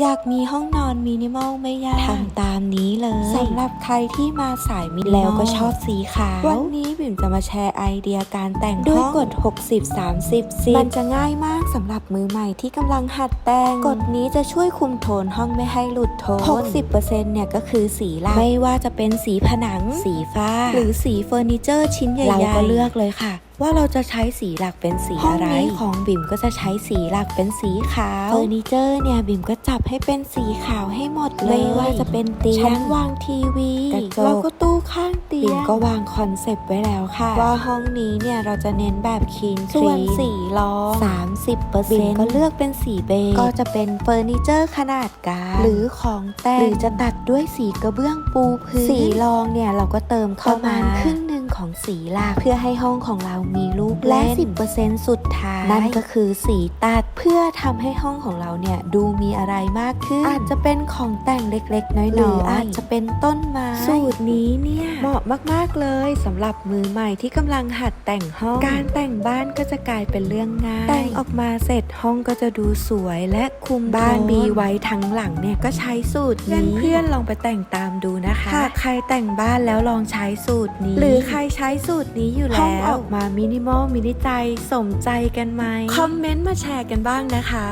อยากมีห้องนอนมินิมอลไม่ยากทำตาม นี้เลยสำหรับใครที่มาสายมินิมอลแล้วก็ชอบสีขาว วันนี้บิ่มจะมาแชร์ไอเดียการแต่งด้วยกฎ60 30 10มันจะง่ายมากสำหรับมือใหม่ที่กำลังหัดแต่งกฎนี้จะช่วยคุมโทนห้องไม่ให้หลุดโทน 60%เนี่ยก็คือสีหลักไม่ว่าจะเป็นสีผนัง สีฟ้า หรือสีเฟอร์นิเจอร์ชิ้นใหญ่ๆเราก็เลือกเลยค่ะว่าเราจะใช้สีหลักเป็นสีอะไร ห้องนี้ของบิ่มก็จะใช้สีหลักเป็นสีขาว เฟอร์นิเจอร์เนี่ยบิ่มก็จับให้เป็นสีขาวให้หมดเลย ไม่ว่าจะเป็นเตียงชั้นวางทีวีกระจกแล้วก็ตู้ข้างเตียงบิ่มก็วางคอนเซปต์ไว้แล้วค่ะ ว่าห้องนี้เนี่ยเราจะเน้นแบบคีนส่วนสีล้อ30เปอร์เซ็นต์ก็เลือกเป็นสีเบจก็จะเป็นเฟอร์นิเจอร์ขนาดกลางหรือของแต่งหรือจะตัดด้วยสีกระเบื้องปูพื้นสีรองเนี่ยเราก็เติมเข้ามาครึ่งหนึ่ง ของสีหลักเพื่อให้ห้องของเรามีลูกเล่นและ 10%สุดท้ายนั่นก็คือสีตัดเพื่อทำให้ห้องของเราเนี่ยดูมีอะไรมากขึ้น อาจจะเป็นของแต่งเล็กๆ น้อยๆหรืออาจจะเป็นต้นไม้สูตรนี้เนี่ยเหมาะมากๆเลยสำหรับมือใหม่ที่กำลังหัดแต่งห้อง การแต่งบ้านก็จะกลายเป็นเรื่องง่าย แต่งออกมาเสร็จห้องก็จะดูสวยและคุมบ้านบีไว้ทั้งหลังเนี่ยก็ใช้สูตรนี้เพื่อนๆลองไปแต่งตาม ดูนะคะหากใครแต่งบ้านแล้วลองใช้สูตรนี้ หรือใครใช้สูตรนี้อยู่แล้วห้องออกมามินิมอลมินิใจสมใจกันไหมคอมเมนต์มาแชร์กันบ้างนะคะ